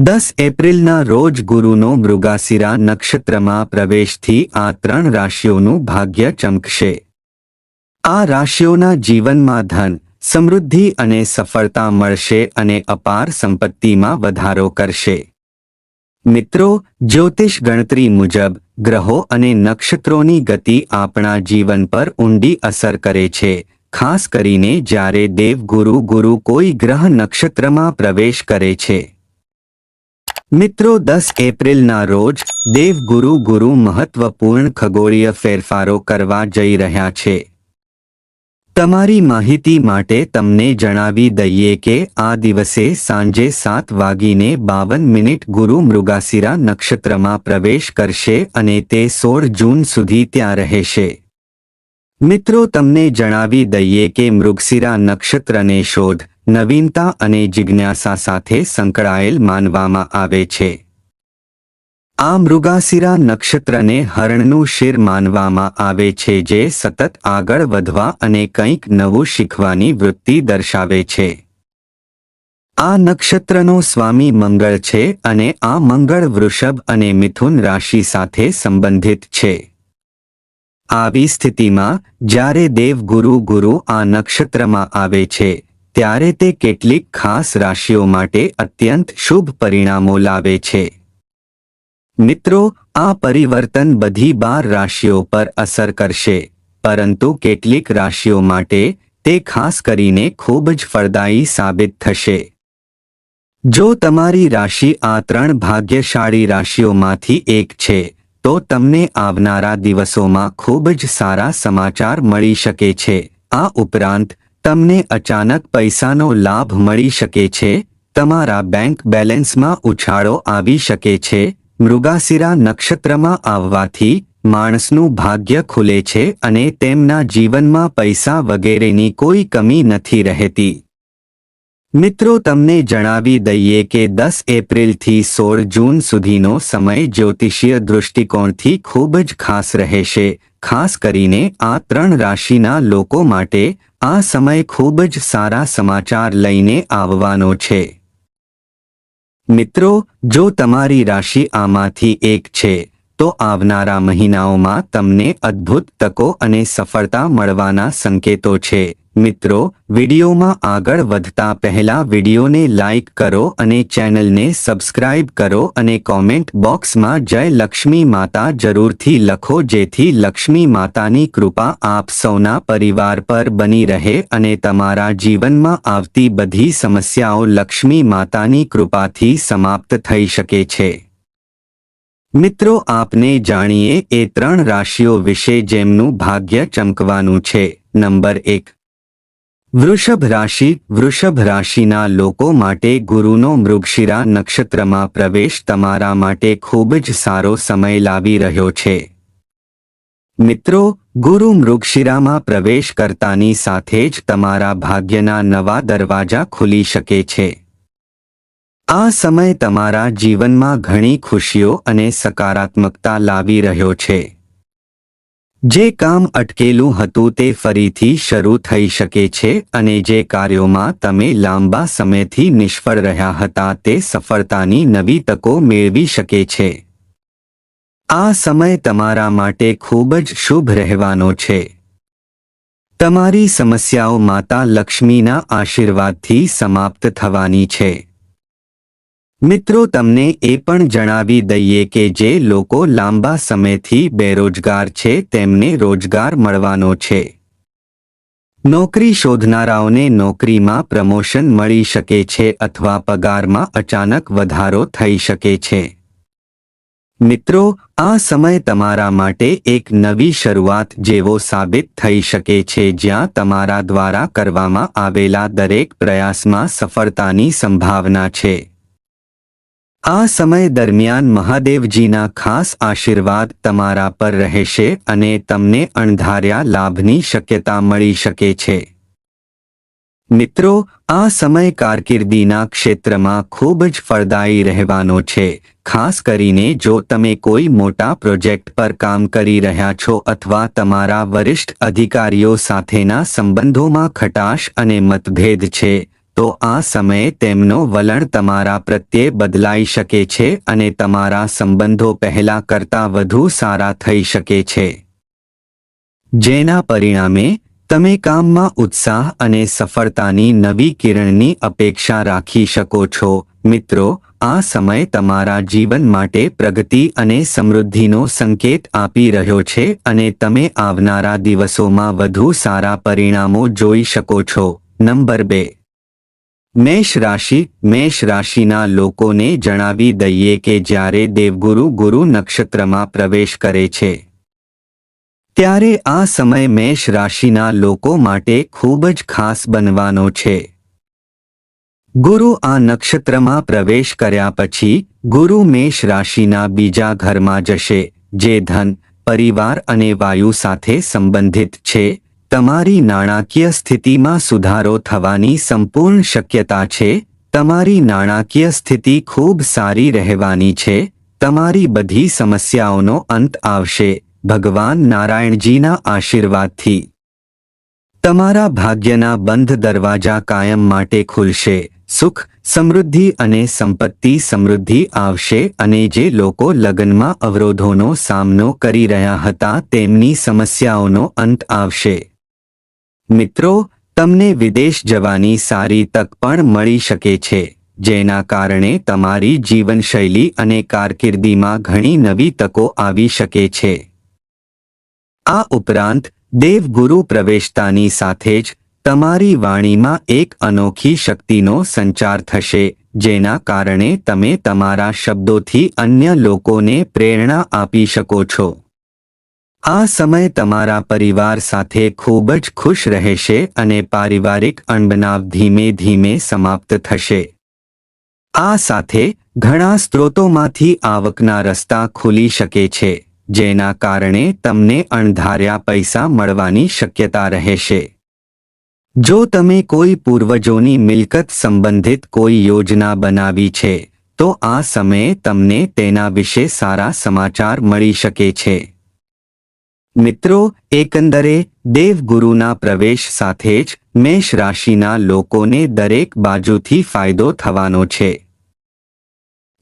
દસ એપ્રિલના રોજ ગુરુનો મૃગાશિરા નક્ષત્રમાં પ્રવેશથી આ ત્રણ રાશિઓનું ભાગ્ય ચમકશે. આ રાશિઓના જીવનમાં ધન, સમૃદ્ધિ અને સફળતા મળશે અને અપાર સંપત્તિમાં વધારો કરશે. મિત્રો, જ્યોતિષ ગણતરી મુજબ, ગ્રહો અને નક્ષત્રોની ગતિ આપણા જીવન પર ઊંડી અસર કરે છે, ખાસ કરીને જ્યારે દેવગુરુ ગુરુ કોઈ ગ્રહ નક્ષત્રમાં પ્રવેશ કરે છે. મિત્રો, દસ એપ્રિલના રોજ દેવગુરુ ગુરુ મહત્વપૂર્ણ ખગોળીય ફેરફારો કરવા જઈ રહ્યા છે. તમારી માહિતી માટે તમને જણાવી દઈએ કે આ દિવસે સાંજે સાત વાગીને બાવન મિનિટ ગુરુ મૃગાશિરા નક્ષત્રમાં પ્રવેશ કરશે અને તે સોળ જૂન સુધી ત્યાં રહેશે. મિત્રો, તમને જણાવી દઈએ કે મૃગશિરા નક્ષત્રને શોધ નવીનતા અને જિજ્ઞાસા સાથે સંકળાયેલ માનવામાં આવે છે. આ મૃગાશિરા નક્ષત્રને હરણનું શિર માનવામાં આવે છે જે સતત આગળ વધવા અને કંઈક નવું શીખવાની વૃત્તિ દર્શાવે છે. આ નક્ષત્રનો સ્વામી મંગળ છે અને આ મંગળ વૃષભ અને મિથુન રાશિ સાથે સંબંધિત છે. આવી સ્થિતિમાં જ્યારે દેવગુરુ ગુરુ આ નક્ષત્રમાં આવે છે ત્યારે તે કેટલીક ખાસ રાશિઓ માટે અત્યંત શુભ પરિણામો લાવે છે. મિત્રો, આ પરિવર્તન બધી બાર રાશિઓ પર અસર કરશે, પરંતુ કેટલીક રાશિઓ માટે તે ખાસ કરીને ખૂબ જ ફળદાયી સાબિત થશે. જો તમારી રાશિ આ ત્રણ ભાગ્યશાળી રાશિઓમાંથી એક છે, તો તમને આવનારા દિવસોમાં ખૂબ જ સારા સમાચાર મળી શકે છે. આ ઉપરાંત તમને અચાનક પૈસાનો લાભ મળી શકે છે, તમારા બેંક બેલેન્સમાં ઉછાળો આવી શકે છે, મૃગાશિરા નક્ષત્રમાં આવવાથી માણસનું ભાગ્ય ખુલે છે અને તેમના જીવનમાં પૈસા વગેરેની કોઈ કમી નથી રહેતી. મિત્રો, તમને જણાવી દઈએ કે દસ એપ્રિલથી સોળ જૂન સુધીનો સમય જ્યોતિષીય દૃષ્ટિકોણથી ખૂબ જ ખાસ રહેશે. ખાસ કરીને આ ત્રણ રાશિના લોકો માટે આ સમય ખૂબ જ સારા સમાચાર લઈને આવવાનો છે. મિત્રો, જો તમારી રાશિ આમાંથી એક છે તો આવનારા મહિનાઓમાં તમને અદ્ભુત તકો અને સફળતા મળવાના સંકેતો છે. મિત્રો, વિડિયોમાં આગળ વધતા પહેલા વિડિયોને લાઇક કરો અને ચેનલને સબસ્ક્રાઇબ કરો અને કોમેન્ટ બોક્સમાં જય લક્ષ્મી માતા જરૂરથી લખો જેથી લક્ષ્મી માતાની કૃપા આપ સૌના પરિવાર પર બની રહે અને તમારા જીવનમાં આવતી બધી સમસ્યાઓ લક્ષ્મી માતાની કૃપાથી સમાપ્ત થઈ શકે છે. મિત્રો, આપને જાણીએ એ ત્રણ રાશિઓ વિશે જેમનું ભાગ્ય ચમકવાનું છે. નંબર એક. વૃષભ રાશિ. વૃષભ રાશિના લોકો માટે ગુરુનો મૃગશિરા નક્ષત્રમાં પ્રવેશ તમારા માટે ખૂબ જ સારો સમય લાવી રહ્યો છે. મિત્રો, ગુરુ મૃગશિરામાં પ્રવેશ કરતાની સાથે જ તમારા ભાગ્યના નવા દરવાજા ખુલી શકે છે. આ સમય તમારા જીવનમાં ઘણી ખુશીઓ અને સકારાત્મકતા લાવી રહ્યો છે. જે કામ અટકેલું હતું તે ફરીથી શરૂ થઈ શકે છે અને જે કાર્યોમાં તમે લાંબા સમયથી નિષ્ફળ રહ્યા હતા તે સફળતાની નવી તકો મેળવી શકે છે. આ સમય તમારા માટે ખૂબ જ શુભ રહેવાનો છે. તમારી સમસ્યાઓ માતા લક્ષ્મીના આશીર્વાદથી સમાપ્ત થવાની છે. મિત્રો, તમને એ પણ જણાવી દઈએ કે જે લોકો લાંબા સમયથી બેરોજગાર છે, તેમને રોજગાર મળવાનો છે. નોકરી શોધનારાઓને નોકરીમાં પ્રમોશન મળી શકે છે અથવા પગારમાં અચાનક વધારો થઈ શકે છે. મિત્રો, આ સમય તમારા માટે એક નવી શરૂઆત જેવો સાબિત થઈ શકે છે જ્યાં તમારા દ્વારા કરવામાં આવેલા દરેક પ્રયાસમાં સફળતાની સંભાવના છે. આ સમય દરમિયાન મહાદેવજીના ખાસ આશીર્વાદ તમારા પર રહેશે અને તમને અણધાર્યા લાભની શક્યતા મળી શકે છે. મિત્રો, આ સમય કારકિર્દીના ક્ષેત્રમાં ખૂબ જ ફળદાયી રહેવાનો છે, ખાસ કરીને જો તમે કોઈ મોટા પ્રોજેક્ટ પર કામ કરી રહ્યા છો અથવા તમારા વરિષ્ઠ અધિકારીઓ સાથેના સંબંધોમાં ખટાશ અને મતભેદ છે તો આ સમયે તેમનો વલણ તમારા પ્રત્યે બદલાઈ શકે છે અને તમારા સંબંધો પહેલા કરતાં વધુ સારા થઈ શકે છે. જેના પરિણામે, તમે કામમાં ઉત્સાહ અને સફળતાની નવી કિરણની અપેક્ષા રાખી શકો છો. મિત્રો, આ સમય તમારા જીવન માટે પ્રગતિ અને સમૃદ્ધિનો સંકેત આપી રહ્યો છે અને તમે આવનારા દિવસોમાં વધુ સારા પરિણામો જોઈ શકો છો. નંબર બે મેષ રાશિ, મેષ રાશિના લોકોને જણાવી દઈએ કે જ્યારે દેવગુરુ ગુરુ નક્ષત્રમાં પ્રવેશ કરે છે, ત્યારે આ સમય મેષ રાશિના લોકો માટે ખૂબ જ ખાસ બનવાનો છે. ગુરુ આ નક્ષત્રમાં પ્રવેશ કર્યા પછી, ગુરુ મેષ રાશિના બીજા ઘરમાં જશે, જે ધન, પરિવાર અને વાયુ સાથે સંબંધિત છે. તમારી નાણાકીય સ્થિતિમાં સુધારો થવાની સંપૂર્ણ શક્યતા છે, તમારી નાણાકીય સ્થિતિ ખૂબ સારી રહેવાની છે, તમારી બધી સમસ્યાઓનો અંત આવશે, ભગવાન નારાયણજીના આશીર્વાદથી. તમારા ભાગ્યના બંધ દરવાજા કાયમ માટે ખુલશે, સુખ, સમૃદ્ધિ અને સંપત્તિ સમૃદ્ધિ આવશે અને જે લોકો લગ્નમાં અવરોધોનો સામનો કરી રહ્યા હતા તેમની સમસ્યાઓનો અંત આવશે. મિત્રો, તમને વિદેશ જવાની સારી તક પણ મળી શકે છે, જેના કારણે તમારી જીવનશૈલી અને કારકિર્દીમાં ઘણી નવી તકો આવી શકે છે. આ ઉપરાંત, દેવગુરુ પ્રવેશતાની સાથે જ તમારી વાણીમાં એક અનોખી શક્તિનો સંચાર થશે, જેના કારણે તમે તમારા શબ્દોથી અન્ય લોકોને પ્રેરણા આપી શકો છો. આ સમય તમારા પરિવાર સાથે ખૂબ જ ખુશ રહેશે અને પારિવારિક અણબનાવ ધીમે ધીમે સમાપ્ત થશે. આ સાથે ઘણા સ્ત્રોતોમાંથી આવકના રસ્તા ખુલી શકે છે, જેના કારણે તમને અણધાર્યા પૈસા મળવાની શક્યતા રહેશે. જો તમે કોઈ પૂર્વજોની મિલકત સંબંધિત કોઈ યોજના બનાવી છે, તો આ સમયે તમને તેના વિશે સારા સમાચાર મળી શકે છે. મિત્રો, એકંદરે દેવગુરુના પ્રવેશ સાથે જ મેષ રાશિના લોકોને દરેક બાજુથી ફાયદો થવાનો છે.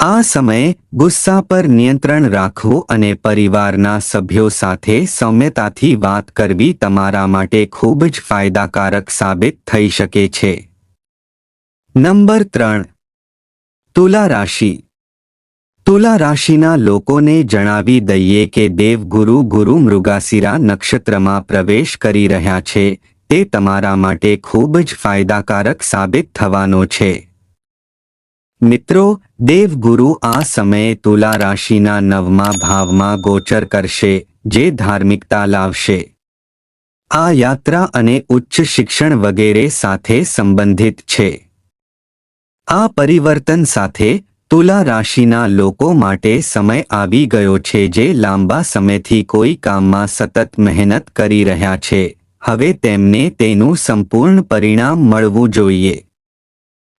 આ સમયે ગુસ્સા પર નિયંત્રણ રાખવું અને પરિવારના સભ્યો સાથે સૌમ્યતાથી વાત કરવી તમારા માટે ખૂબ જ ફાયદાકારક સાબિત થઈ શકે છે. નંબર ત્રણ. તુલા રાશિ. તુલા રાશિના લોકોને જણાવી દઈએ કે દેવગુરુ ગુરુ મૃગાશિરા નક્ષત્રમાં પ્રવેશ કરી રહ્યા છે. તે તમારા માટે ખૂબ જ ફાયદાકારક સાબિત થવાનો છે. મિત્રો, દેવગુરુ આ સમયે તુલા રાશિના નવમા ભાવમાં ગોચર કરશે, જે ધાર્મિકતા લાવશે. આ યાત્રા અને ઉચ્ચ શિક્ષણ વગેરે સાથે સંબંધિત છે. આ પરિવર્તન સાથે તુલા રાશિના લોકો માટે સમય આવી ગયો છે જે લાંબા સમયથી કોઈ કામમાં સતત મહેનત કરી રહ્યા છે. હવે તેમને તેનું સંપૂર્ણ પરિણામ મળવું જોઈએ.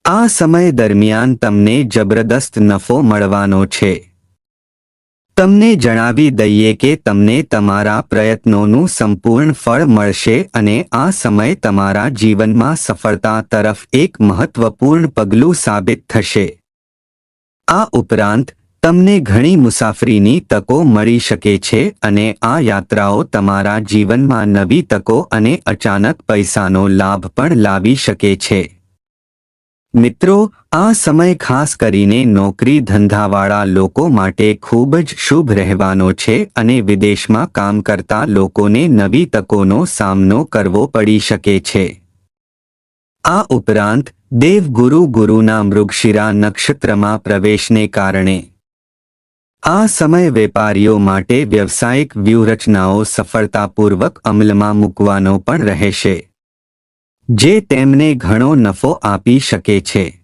આ સમય દરમિયાન તમને જબરદસ્ત નફો મળવાનો છે. તમને જણાવી દઈએ કે તમને તમારા પ્રયત્નોનું સંપૂર્ણ ફળ મળશે અને આ સમય તમારા જીવનમાં સફળતા તરફ એક મહત્વપૂર્ણ પગલું સાબિત થશે. આ ઉપરાંત, તમને ઘણી મુસાફરીની તકો મળી શકે છે અને આ યાત્રાઓ તમારા જીવનમાં નવી તકો અને અચાનક પૈસાનો લાભ પણ લાવી શકે છે. મિત્રો, આ સમય ખાસ કરીને નોકરી ધંધાવાળા લોકો માટે ખૂબ જ શુભ રહેવાનો છે અને વિદેશમાં કામ કરતા લોકોને નવી તકોનો સામનો કરવો પડી શકે છે. આ ઉપરાંત દેવગુરુ ગુરુના મૃગશિરા નક્ષત્રમાં પ્રવેશને કારણે. આ સમય વેપારીઓ માટે વ્યવસાયિક વ્યૂહરચનાઓ સફળતાપૂર્વક અમલમાં મૂકવાનો પણ રહેશે. જે તેમને ઘણો નફો આપી શકે છે.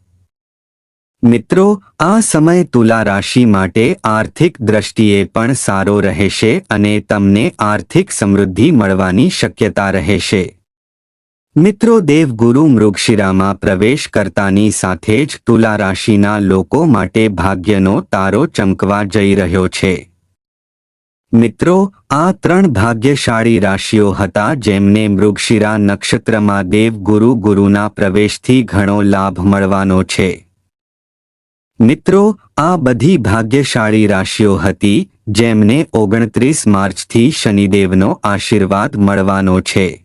મિત્રો, આ સમય તુલા રાશિ માટે આર્થિક દ્રષ્ટિએ પણ સારો રહેશે અને તમને આર્થિક સમૃદ્ધિ મળવાની શક્યતા રહેશે. મિત્રો દેવગુરુ મૃગશિરામાં પ્રવેશ કરતાની સાથે જ તુલા રાશિના લોકો માટે ભાગ્યનો તારો ચમકવા જઈ રહ્યો છે. મિત્રો, આ ત્રણ ભાગ્યશાળી રાશિઓ હતા જેમને મૃગશિરા નક્ષત્રમાં દેવગુરુ ગુરુના પ્રવેશથી ઘણો લાભ મળવાનો છે. મિત્રો, આ બધી ભાગ્યશાળી રાશિઓ હતી જેમને ઓગણત્રીસ માર્ચથી શનિદેવનો આશીર્વાદ મળવાનો છે.